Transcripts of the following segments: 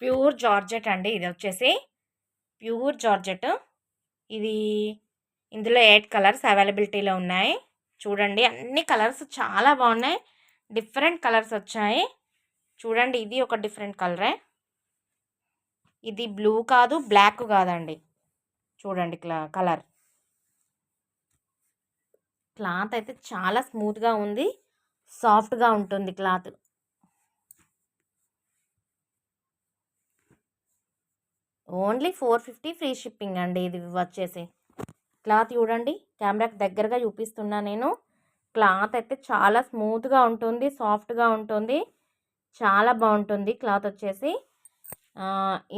Pure georgette అండి. ఇది వచ్చేసి ప్యూర్ జార్జెట్. ఇది ఇందులో ఎయిట్ కలర్స్ అవైలబిలిటీలో ఉన్నాయి. చూడండి అన్ని కలర్స్ చాలా బాగున్నాయి. డిఫరెంట్ కలర్స్ వచ్చాయి. చూడండి ఇది ఒక డిఫరెంట్ కలరే. ఇది బ్లూ కాదు బ్లాక్ కాదండి. చూడండి కలర్. క్లాత్ అయితే చాలా స్మూత్గా ఉంది. సాఫ్ట్గా ఉంటుంది cloth. Only four fifty free shipping అండి ఇది వచ్చేసి. క్లాత్ చూడండి కెమెరాకి దగ్గరగా చూపిస్తున్నా నేను. క్లాత్ అయితే చాలా స్మూత్గా ఉంటుంది సాఫ్ట్గా ఉంటుంది చాలా బాగుంటుంది క్లాత్ వచ్చేసి.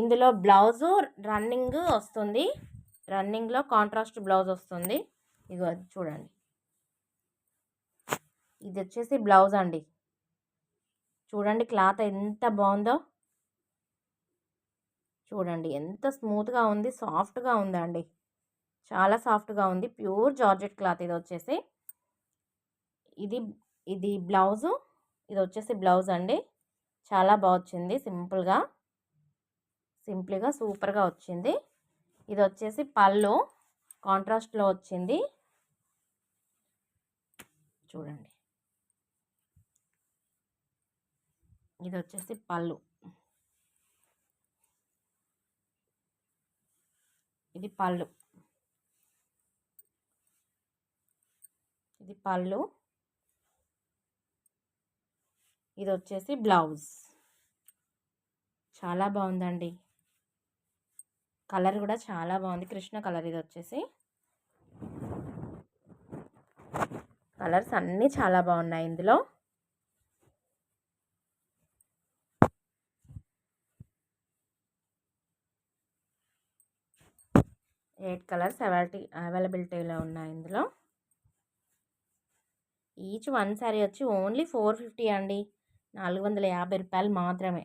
ఇందులో బ్లౌజు రన్నింగ్ వస్తుంది రన్నింగ్లో కాంట్రాస్ట్ బ్లౌజ్ వస్తుంది. ఇగో చూడండి. ఇది వచ్చేసి బ్లౌజ్ అండి. చూడండి క్లాత్ ఎంత బాగుందో. చూడండి ఎంత స్మూత్గా ఉంది సాఫ్ట్గా ఉందండి చాలా సాఫ్ట్గా ఉంది. ప్యూర్ జార్జెట్ క్లాత్ ఇది వచ్చేసి. ఇది ఇది బ్లౌజు ఇది వచ్చేసి బ్లౌజ్ అండి. చాలా బాగా వచ్చింది సింపుల్గా. సింపుల్గా సూపర్గా వచ్చింది. ఇది వచ్చేసి పళ్ళు కాంట్రాస్ట్లో వచ్చింది. చూడండి. ఇది వచ్చేసి పళ్ళు. ఇది పళ్ళు. ఇది పళ్ళు. ఇది వచ్చేసి బ్లౌజ్. చాలా బాగుందండి కలర్ కూడా చాలా బాగుంది కృష్ణ కలర్ ఇది వచ్చేసి కలర్స్ అన్నీ చాలా బాగున్నాయి ఇందులో. ఎయిట్ కలర్స్ అవైలిటీ అవైలబిలిటీలో ఉన్నాయి ఇందులో. ఈచ్ వన్ శారీ వచ్చి ఓన్లీ ఫోర్ ఫిఫ్టీ అండి. నాలుగు వందల యాభై రూపాయలు మాత్రమే.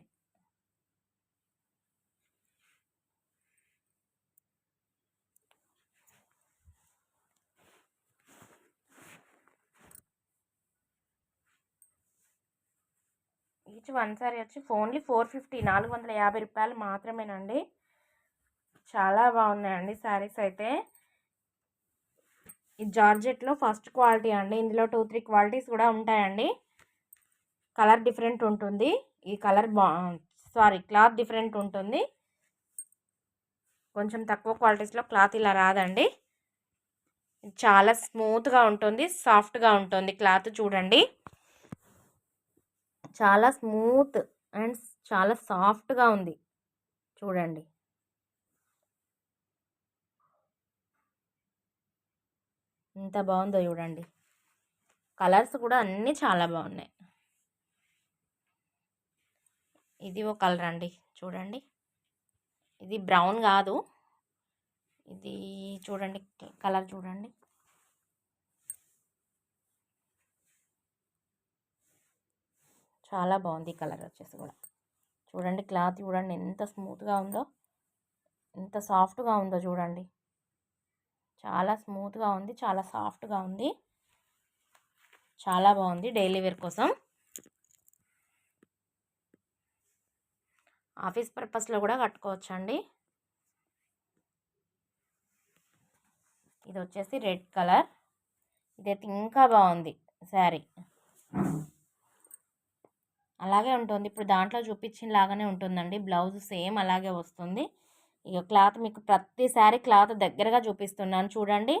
ఈచ్ వన్ సారీ వచ్చి ఓన్లీ ఫోర్ ఫిఫ్టీ నాలుగు వందల యాభై రూపాయలు మాత్రమేనండి. చాలా బాగున్నాయండి శారీస్ అయితే. ఈ జార్జెట్లో ఫస్ట్ క్వాలిటీ అండి. ఇందులో టూ త్రీ క్వాలిటీస్ కూడా ఉంటాయండి. కలర్ డిఫరెంట్ ఉంటుంది. ఈ కలర్ బా సారీ క్లాత్ డిఫరెంట్ ఉంటుంది. కొంచెం తక్కువ క్వాలిటీస్లో క్లాత్ ఇలా రాదండి. చాలా స్మూత్గా ఉంటుంది. సాఫ్ట్గా ఉంటుంది క్లాత్ చూడండి. చాలా స్మూత్ అండ్ చాలా సాఫ్ట్గా ఉంది. చూడండి. ఎంత బాగుందో చూడండి. కలర్స్ కూడా అన్నీ చాలా బాగున్నాయి. ఇది ఒక కలర్ అండి. చూడండి. ఇది బ్రౌన్ కాదు. ఇది చూడండి కలర్ చూడండి. చాలా బాగుంది కలర్ వచ్చేసి కూడా. చూడండి క్లాత్ చూడండి ఎంత స్మూత్గా ఉందో ఎంత సాఫ్ట్గా ఉందో చూడండి. చాలా స్మూత్గా ఉంది చాలా సాఫ్ట్గా ఉంది. చాలా బాగుంది డైలీ వేర్ కోసం. ఆఫీస్ పర్పస్లో కూడా కట్టుకోవచ్చండి. ఇది వచ్చేసి రెడ్ కలర్. ఇదైతే ఇంకా బాగుంది శారీ. అలాగే ఉంటుంది. ఇప్పుడు దాంట్లో చూపించిన లాగానే ఉంటుందండి. బ్లౌజ్ సేమ్ అలాగే వస్తుంది. ఇక క్లాత్ మీకు ప్రతిసారి క్లాత్ దగ్గరగా చూపిస్తున్నాను చూడండి.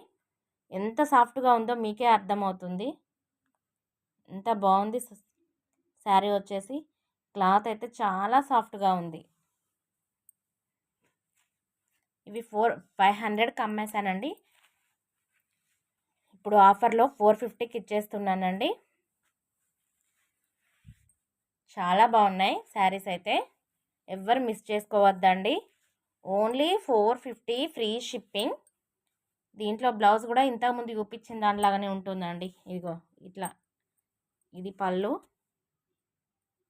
ఎంత సాఫ్ట్గా ఉందో మీకే అర్థమవుతుంది. ఎంత బాగుంది శారీ వచ్చేసి. క్లాత్ అయితే చాలా సాఫ్ట్గా ఉంది. ఇవి ఫోర్ ఫైవ్ హండ్రెడ్కి అమ్మేశానండి. ఇప్పుడు ఆఫర్లో ఫోర్ ఫిఫ్టీకి ఇచ్చేస్తున్నానండి. చాలా బాగున్నాయి శారీస్ అయితే. ఎవ్వరు మిస్ చేసుకోవద్దండి. Only four fifty free shipping. దీంట్లో బ్లౌజ్ కూడా ఇంతకుముందు చూపించిన దానిలాగానే ఉంటుందండి. ఇదిగో ఇట్లా. ఇది పళ్ళు.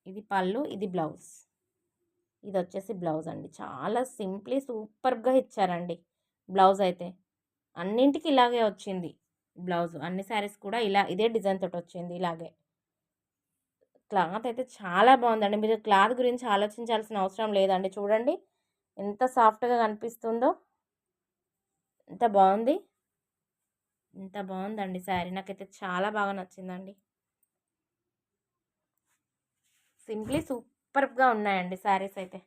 ఇది పళ్ళు ఇది బ్లౌజ్. ఇది వచ్చేసి బ్లౌజ్ అండి. చాలా సింప్లీ సూపర్గా ఇచ్చారండి. బ్లౌజ్ అయితే అన్నింటికి ఇలాగే వచ్చింది బ్లౌజ్. అన్ని శారీస్ కూడా ఇలా ఇదే డిజైన్ తోటి వచ్చింది ఇలాగే. క్లాత్ అయితే చాలా బాగుందండి. మీరు క్లాత్ గురించి ఆలోచించాల్సిన అవసరం లేదండి. చూడండి. ఎంత సాఫ్ట్గా కనిపిస్తుందో. ఎంత బాగుంది ఎంత బాగుందండి శారీ. నాకైతే చాలా బాగా నచ్చిందండి. సింప్లీ సూపర్గా ఉన్నాయండి శారీస్ అయితే.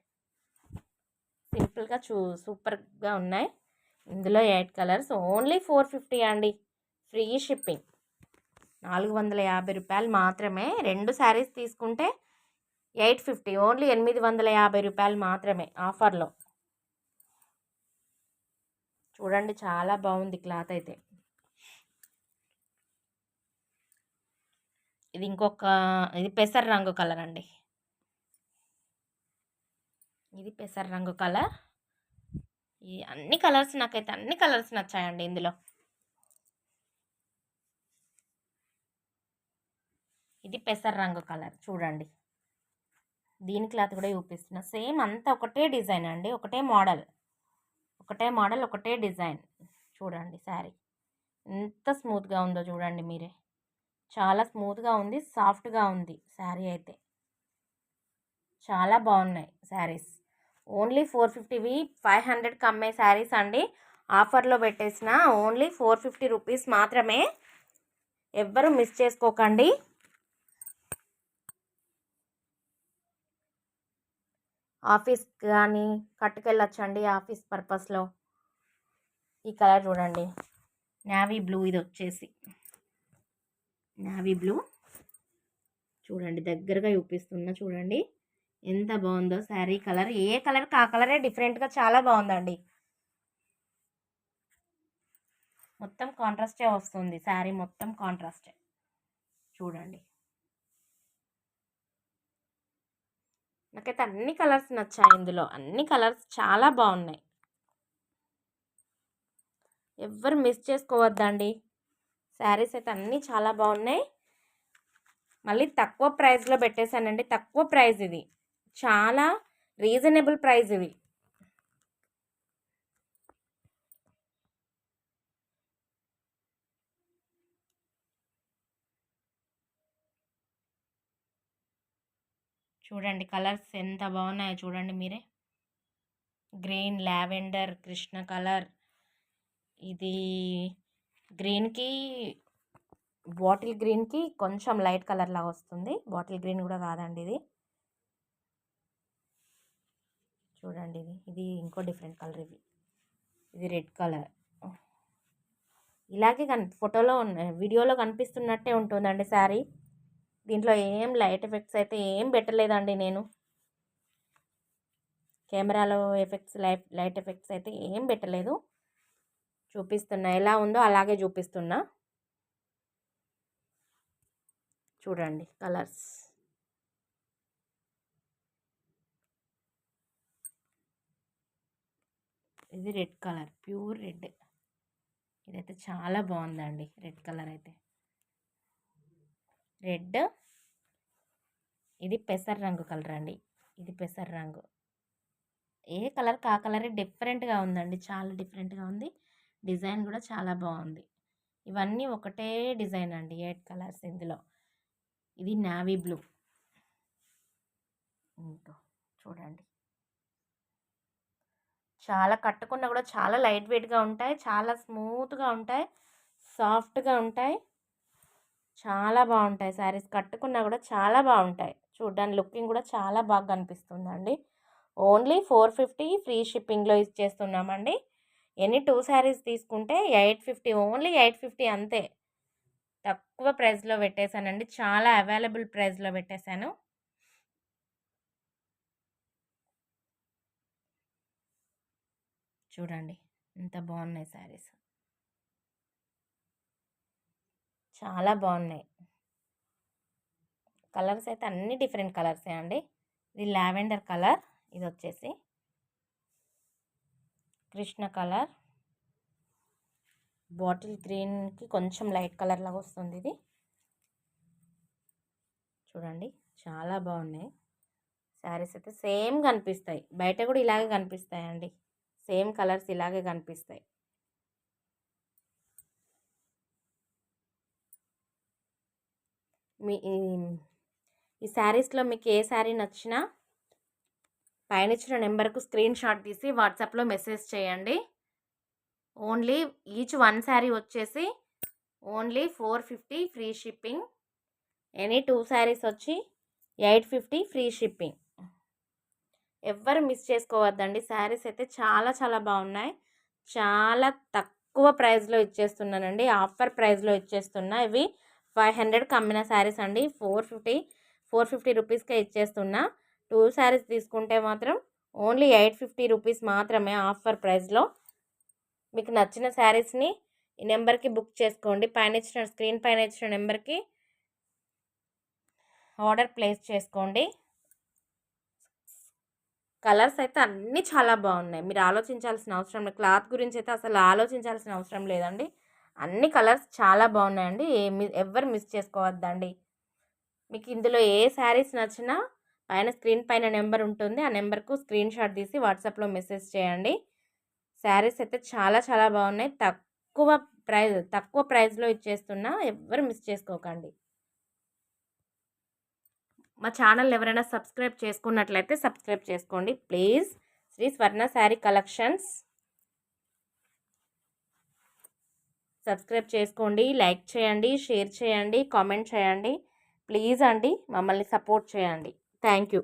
సింపుల్గా చూ సూపర్గా ఉన్నాయి. ఇందులో eight colours. Only four fifty అండి. Free shipping. నాలుగు వందల యాభై రూపాయలు మాత్రమే. రెండు శారీస్ తీసుకుంటే ఎయిట్ ఫిఫ్టీ ఓన్లీ ఎనిమిది వందల యాభై రూపాయలు మాత్రమే ఆఫర్లో. చూడండి చాలా బాగుంది క్లాత్ అయితే. ఇది ఇంకొక ఇది పెసర రంగు కలర్ అండి. ఇది పెసర రంగు కలర్. ఈ అన్ని కలర్స్ నాకైతే అన్ని కలర్స్ నచ్చాయండి ఇందులో. ఇది పెసర రంగు కలర్ చూడండి. దీని క్లాత్ కూడా చూపిస్తున్నా. సేమ్ అంతా ఒకటే డిజైన్ అండి ఒకటే మోడల్. ఒకటే మోడల్ ఒకటే డిజైన్. చూడండి శారీ. ఎంత స్మూత్గా ఉందో చూడండి మీరే. చాలా స్మూత్గా ఉంది సాఫ్ట్గా ఉంది శారీ అయితే. చాలా బాగున్నాయి శారీస్. ఓన్లీ ఫోర్ ఫిఫ్టీవి ఫైవ్ హండ్రెడ్కి అమ్మే శారీస్ అండి. ఆఫర్లో పెట్టేసిన ఓన్లీ ఫోర్ ఫిఫ్టీ రూపీస్ మాత్రమే. ఎవ్వరు మిస్ చేసుకోకండి. ఆఫీస్ కానీ కట్టుకెళ్ళొచ్చండి ఆఫీస్ పర్పస్లో. ఈ కలర్ చూడండి. నావీ బ్లూ ఇది వచ్చేసి నావీ బ్లూ. చూడండి దగ్గరగా చూపిస్తున్నా చూడండి. ఎంత బాగుందో శారీ కలర్. ఏ కలర్ ఆ కలరే డిఫరెంట్గా చాలా బాగుందండి మొత్తం కాంట్రాస్టే వస్తుంది. శారీ మొత్తం కాంట్రాస్టే. చూడండి. నాకైతే అన్ని కలర్స్ నచ్చాయి ఇందులో. అన్ని కలర్స్ చాలా బాగున్నాయి ఎవ్వరు మిస్ చేసుకోవద్దండి. శారీస్ అయితే అన్నీ చాలా బాగున్నాయి మళ్ళీ తక్కువ ప్రైస్లో పెట్టేశానండి. తక్కువ ప్రైస్ ఇది. చాలా రీజనబుల్ ప్రైస్ ఇది. చూడండి కలర్స్ ఎంత బాగున్నాయో చూడండి మీరే. Green lavender Krishna colour. ఇది గ్రీన్కి బాటిల్ గ్రీన్కి కొంచెం లైట్ కలర్ లాగా వస్తుంది. బాటిల్ గ్రీన్ కూడా కాదండి ఇది. చూడండి ఇది. ఇది ఇంకో డిఫరెంట్ కలర్ ఇది. ఇది రెడ్ కలర్. ఇలాగే కన్ ఫోటోలో వీడియోలో కనిపిస్తున్నట్టే ఉంటుందండి శారీ. దీంట్లో ఏం లైట్ ఎఫెక్ట్స్ అయితే ఏం పెట్టలేదండి నేను. కెమెరాలో ఎఫెక్ట్స్ లైట్ లైట్ ఎఫెక్ట్స్ అయితే ఏం పెట్టలేదు. చూపిస్తున్నా. ఎలా ఉందో అలాగే చూపిస్తున్నా. చూడండి కలర్స్. ఇది రెడ్ కలర్. Pure red. ఇదైతే చాలా బాగుందండి. రెడ్ కలర్ అయితే. రెడ్. ఇది పెసర రంగు కలర్ అండి. ఇది పెసర రంగు. ఏ కలర్ కా కలరే డిఫరెంట్గా ఉందండి. చాలా డిఫరెంట్గా ఉంది. డిజైన్ కూడా చాలా బాగుంది. ఇవన్నీ ఒకటే డిజైన్ అండి. ఎయిట్ కలర్స్ ఇందులో. ఇది నావీ బ్లూ. ఇంకో చూడండి. చాలా కట్టుకున్నా కూడా చాలా లైట్ వెయిట్గా ఉంటాయి. చాలా స్మూత్గా ఉంటాయి. సాఫ్ట్గా ఉంటాయి. చాలా బాగుంటాయి శారీస్. కట్టుకున్నా కూడా చాలా బాగుంటాయి. చూడ్డానికి లుకింగ్ కూడా చాలా బాగా కనిపిస్తుందండి. ఓన్లీ ఫోర్ ఫిఫ్టీ ఫ్రీ షిప్పింగ్లో ఇచ్చేస్తున్నామండి ఎనీ టూ శారీస్ తీసుకుంటే eight fifty only eight fifty అంతే. తక్కువ ప్రైస్లో పెట్టేశానండి. చాలా అవైలబుల్ ప్రైస్లో పెట్టేశాను. చూడండి. ఎంత బాగున్నాయి శారీస్. చాలా బాగున్నాయి. కలర్స్ అయితే అన్ని డిఫరెంట్ కలర్సే అండి. ఇది లావెండర్ కలర్ ఇది వచ్చేసి కృష్ణ కలర్. బాటిల్ గ్రీన్కి కొంచెం లైట్ కలర్ లాగా వస్తుంది ఇది. చూడండి చాలా బాగున్నాయి. శారీస్ అయితే సేమ్ కనిపిస్తాయి. బయట కూడా ఇలాగే కనిపిస్తాయండి. సేమ్ కలర్స్ ఇలాగే కనిపిస్తాయి. మీ ఈ శారీస్లో మీకు ఏ శారీ నచ్చినా పైన ఇచ్చిన నెంబర్కు స్క్రీన్ షాట్ తీసి వాట్సాప్లో మెసేజ్ చేయండి. ఓన్లీ ఈచ్ వన్ శారీ వచ్చేసి only four fifty free shipping. Any two saris వచ్చి ఎయిట్ ఫిఫ్టీ ఫ్రీ షిప్పింగ్. ఎవ్వరు మిస్ చేసుకోవద్దండి. శారీస్ అయితే చాలా చాలా బాగున్నాయి. చాలా తక్కువ ప్రైస్లో ఇచ్చేస్తున్నానండి. ఆఫర్ ప్రైస్లో ఇచ్చేస్తున్నా. ఇవి ఫైవ్ హండ్రెడ్కి అమ్మిన శారీస్ అండి. ఫోర్ ఫిఫ్టీ ఫోర్ ఫిఫ్టీ రూపీస్కే ఇచ్చేస్తున్నా. టూ శారీస్ తీసుకుంటే మాత్రం ఓన్లీ ఎయిట్ ఫిఫ్టీ రూపీస్ మాత్రమే ఆఫర్ ప్రైస్లో. మీకు నచ్చిన శారీస్ని ఈ నెంబర్కి బుక్ చేసుకోండి. పైన ఇచ్చిన స్క్రీన్ పైన ఇచ్చిన నెంబర్కి ఆర్డర్ ప్లేస్ చేసుకోండి. కలర్స్ అయితే అన్నీ చాలా బాగున్నాయి. మీరు ఆలోచించాల్సిన అవసరం లేదు. క్లాత్ గురించి అయితే అసలు ఆలోచించాల్సిన అవసరం లేదండి. అన్ని కలర్స్ చాలా బాగున్నాయండి. ఏమి ఎవరు మిస్ చేసుకోవద్దండి. మీకు ఇందులో ఏ శారీస్ నచ్చినా పైన స్క్రీన్ పైన నెంబర్ ఉంటుంది. ఆ నెంబర్కు స్క్రీన్ షాట్ తీసి వాట్సాప్లో మెసేజ్ చేయండి. శారీస్ అయితే చాలా చాలా బాగున్నాయి. తక్కువ ప్రైజ్ తక్కువ ప్రైస్లో ఇచ్చేస్తున్నా ఎవ్వరు మిస్ చేసుకోకండి. మా ఛానల్ ఎవరైనా సబ్స్క్రైబ్ చేసుకున్నట్లయితే సబ్స్క్రైబ్ చేసుకోండి. Please. Sri Swarna sari collections. Subscribe చేసుకోండి లైక్ చేయండి షేర్ చేయండి కామెంట్ చేయండి. ప్లీజ్ అండి మమ్మల్ని సపోర్ట్ చేయండి. Thank you.